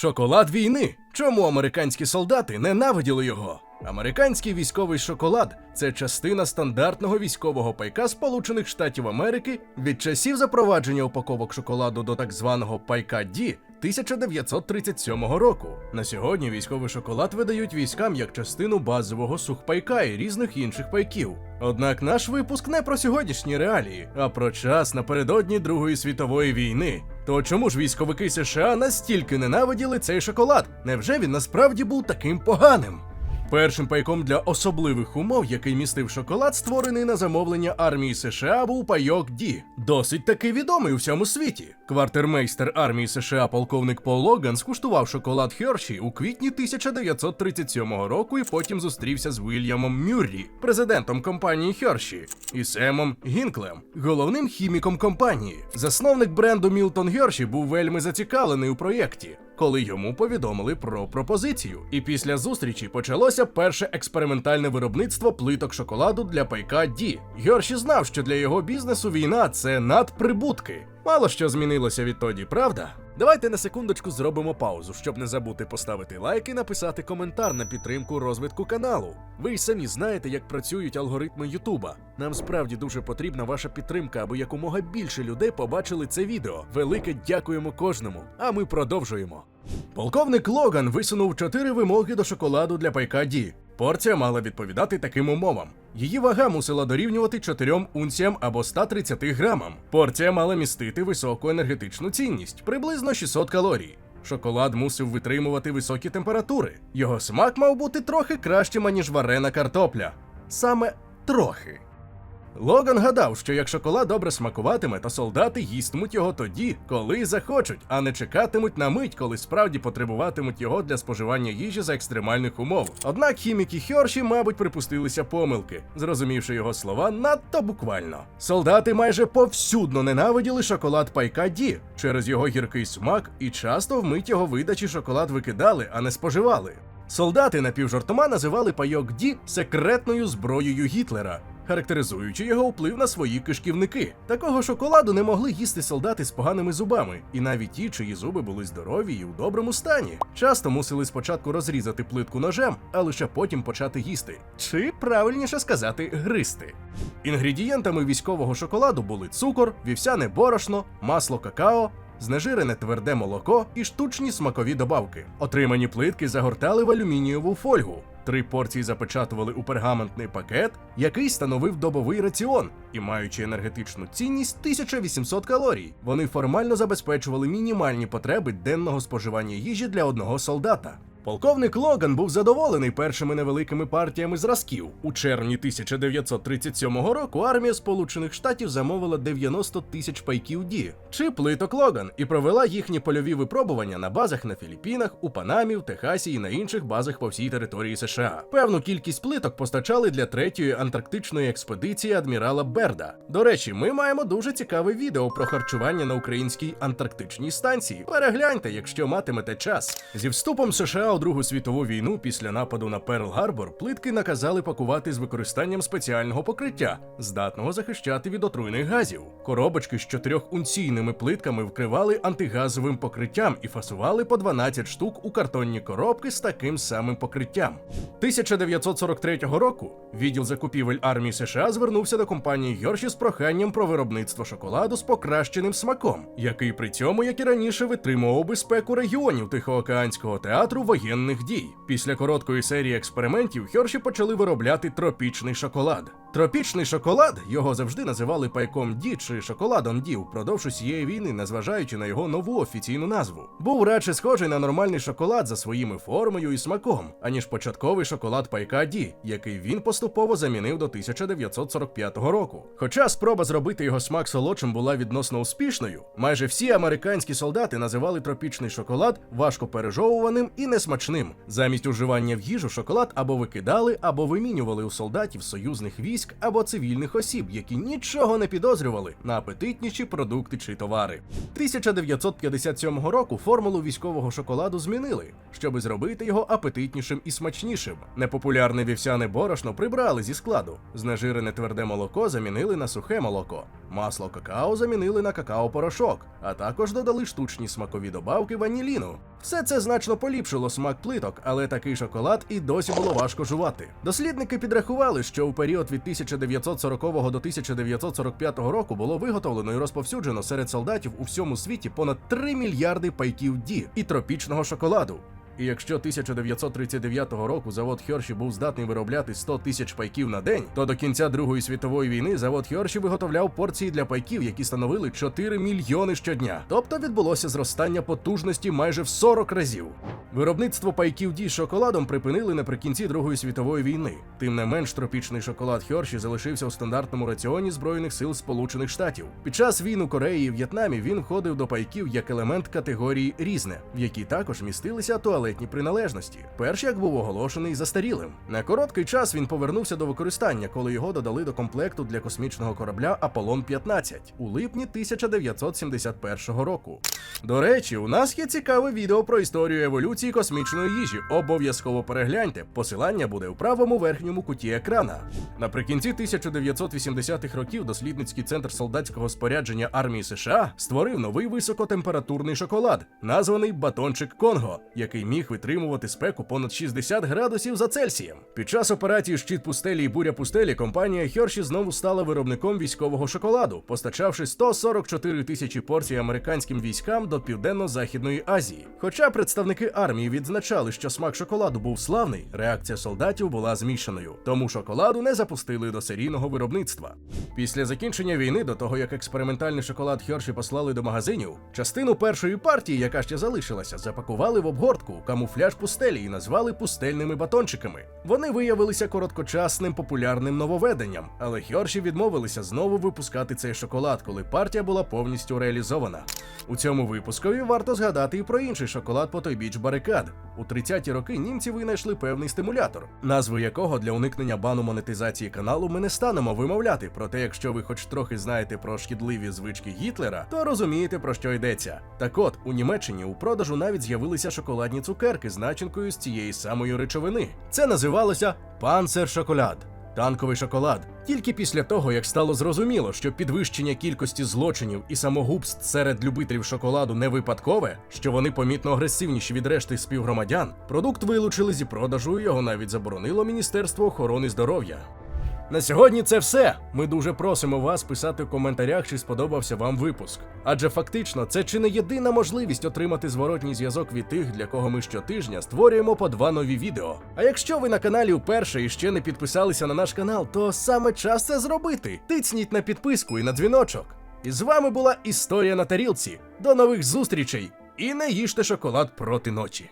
Шоколад війни. Чому американські солдати ненавиділи його? Американський військовий шоколад це частина стандартного військового пайка Сполучених Штатів Америки від часів запровадження упаковок шоколаду до так званого пайка Ді 1937 року. На сьогодні військовий шоколад видають військам як частину базового сухпайка і різних інших пайків. Однак наш випуск не про сьогоднішні реалії, а про час напередодні Другої світової війни. То чому ж військовики США настільки ненавиділи цей шоколад? Невже він насправді був таким поганим? Першим пайком для особливих умов, який містив шоколад, створений на замовлення армії США, був пайок Ді. Досить таки відомий у всьому світі. Квартермейстер армії США полковник Пол Логан скуштував шоколад Херші у квітні 1937 року і потім зустрівся з Вільямом Мюррі, президентом компанії Херші, і Семом Гінклем, головним хіміком компанії. Засновник бренду Мілтон Герші був вельми зацікавлений у проєкті коли йому повідомили про пропозицію. І після зустрічі почалося перше експериментальне виробництво плиток шоколаду для пайка Ді. Герші знав, що для його бізнесу війна це надприбутки. Мало що змінилося відтоді, правда? Давайте на секундочку зробимо паузу, щоб не забути поставити лайк і написати коментар на підтримку розвитку каналу. Ви й самі знаєте, як працюють алгоритми Ютуба. Нам справді дуже потрібна ваша підтримка, аби якомога більше людей побачили це відео. Велике дякуємо кожному. А ми продовжуємо. Полковник Логан висунув чотири вимоги до шоколаду для пайка Ді. Порція мала відповідати таким умовам. Її вага мусила дорівнювати 4 унціям або 130 грамам. Порція мала містити високу енергетичну цінність, приблизно 600 калорій. Шоколад мусив витримувати високі температури. Його смак мав бути трохи кращим, аніж варена картопля. Саме трохи. Логан гадав, що як шоколад добре смакуватиме, то солдати їстимуть його тоді, коли захочуть, а не чекатимуть на мить, коли справді потребуватимуть його для споживання їжі за екстремальних умов. Однак хіміки Хьорші, мабуть, припустилися помилки, зрозумівши його слова надто буквально. Солдати майже повсюдно ненавиділи шоколад пайка Ді через його гіркий смак, і часто в мить його видачі шоколад викидали, а не споживали. Солдати напівжартома називали пайок Ді секретною зброєю Гітлера, характеризуючи його вплив на свої кишківники. Такого шоколаду не могли їсти солдати з поганими зубами, і навіть ті, чиї зуби були здорові і у доброму стані. Часто мусили спочатку розрізати плитку ножем, а лише потім почати їсти. Чи правильніше сказати гристи. Інгредієнтами військового шоколаду були цукор, вівсяне борошно, масло какао. Знежирене тверде молоко і штучні смакові добавки. Отримані плитки загортали в алюмінієву фольгу. Три порції запечатували у пергаментний пакет, який становив добовий раціон, і маючи енергетичну цінність 1800 калорій, вони формально забезпечували мінімальні потреби денного споживання їжі для одного солдата. Полковник Логан був задоволений першими невеликими партіями зразків. У червні 1937 року армія Сполучених Штатів замовила 90 тисяч пайків ді чи плиток Логан і провела їхні польові випробування на базах на Філіппінах, у Панамі, в Техасі і на інших базах по всій території США. Певну кількість плиток постачали для третьої антарктичної експедиції адмірала Берда. До речі, ми маємо дуже цікаве відео про харчування на українській антарктичній станції. Перегляньте, якщо матимете час. Зі вступом США у Другу світову війну після нападу на Перл-Гарбор плитки наказали пакувати з використанням спеціального покриття, здатного захищати від отруйних газів. Коробочки з чотирьохунційними плитками вкривали антигазовим покриттям і фасували по 12 штук у картонні коробки з таким самим покриттям. 1943 року відділ закупівель армії США звернувся до компанії Герші з проханням про виробництво шоколаду з покращеним смаком, який при цьому, як і раніше, витримував безпеку регіонів Тихоокеанського театру воєнних дій. Після короткої серії експериментів Херші почали виробляти тропічний шоколад. Тропічний шоколад його завжди називали пайком Ді чи шоколадом Ді впродовж усієї війни, незважаючи на його нову офіційну назву. Був радше схожий на нормальний шоколад за своїми формою і смаком, аніж початковий шоколад пайка Ді, який він поступово замінив до 1945 року. Хоча спроба зробити його смак солодшим була відносно успішною, майже всі американські солдати називали тропічний шоколад важко пережовуваним і несмачним. Замість уживання в їжу шоколад або викидали, або вимінювали у солдатів союзних військ військ або цивільних осіб, які нічого не підозрювали на апетитніші продукти чи товари. 1957 року формулу військового шоколаду змінили, щоби зробити його апетитнішим і смачнішим. Непопулярне вівсяне борошно прибрали зі складу. Знежирене тверде молоко замінили на сухе молоко. Масло какао замінили на какао-порошок, а також додали штучні смакові добавки ваніліну. Все це значно поліпшило смак плиток, але такий шоколад і досі було важко жувати. Дослідники підрахували, що у період від 1940 до 1945 року було виготовлено і розповсюджено серед солдатів у всьому світі понад 3 мільярди пайків ді і тропічного шоколаду. І якщо 1939 року завод Херші був здатний виробляти 100 тисяч пайків на день, то до кінця Другої світової війни завод Херші виготовляв порції для пайків, які становили 4 мільйони щодня. Тобто відбулося зростання потужності майже в 40 разів. Виробництво пайків ді з шоколадом припинили наприкінці Другої світової війни. Тим не менш, тропічний шоколад Херші залишився у стандартному раціоні Збройних сил Сполучених Штатів. Під час війн у Кореї і В'єтнамі він входив до пайків як елемент категорії різне, в якій також містилися туалетні приналежності. Перш як був оголошений застарілим. На короткий час він повернувся до використання, коли його додали до комплекту для космічного корабля Аполлон 15 у липні 1971 року. До речі, у нас є цікаве відео про історію еволюції космічної їжі. Обов'язково перегляньте. Посилання буде у правому верхньому куті екрана. Наприкінці 1980-х років дослідницький центр солдатського спорядження армії США створив новий високотемпературний шоколад, названий батончик Конго, який міг витримувати спеку понад 60 градусів за Цельсієм. Під час операції Щит пустелі і буря пустелі компанія Херші знову стала виробником військового шоколаду, постачавши 144 тисячі порцій американським військам до південно-західної Азії. Хоча представники армії відзначали, що смак шоколаду був славний, реакція солдатів була змішаною, тому шоколаду не запустили до серійного виробництва. Після закінчення війни, до того як експериментальний шоколад Херші послали до магазинів, частину першої партії, яка ще залишилася, запакували в обгортку камуфляж пустелі і назвали пустельними батончиками. Вони виявилися короткочасним популярним нововведенням, але Херші відмовилися знову випускати цей шоколад, коли партія була повністю реалізована. У цьому випускові варто згадати і про інший шоколад по той біч барикад. У 30-ті роки німці винайшли певний стимулятор, назву якого для уникнення бану монетизації каналу ми не станемо вимовляти. Проте, якщо ви хоч трохи знаєте про шкідливі звички Гітлера, то розумієте про що йдеться. Так от у Німеччині у продажу навіть з'явилися шоколадні цукерки з начинкою з цієї самої речовини. Це називалося панцер шоколад. Танковий шоколад. Тільки після того, як стало зрозуміло, що підвищення кількості злочинів і самогубств серед любителів шоколаду не випадкове, що вони помітно агресивніші від решти співгромадян, продукт вилучили зі продажу, його навіть заборонило Міністерство охорони здоров'я. На сьогодні це все. Ми дуже просимо вас писати в коментарях, чи сподобався вам випуск. Адже фактично це чи не єдина можливість отримати зворотній зв'язок від тих, для кого ми щотижня створюємо по два нові відео. А якщо ви на каналі вперше і ще не підписалися на наш канал, то саме час це зробити. Тицніть на підписку і на дзвіночок. І з вами була історія на тарілці. До нових зустрічей! І не їжте шоколад проти ночі.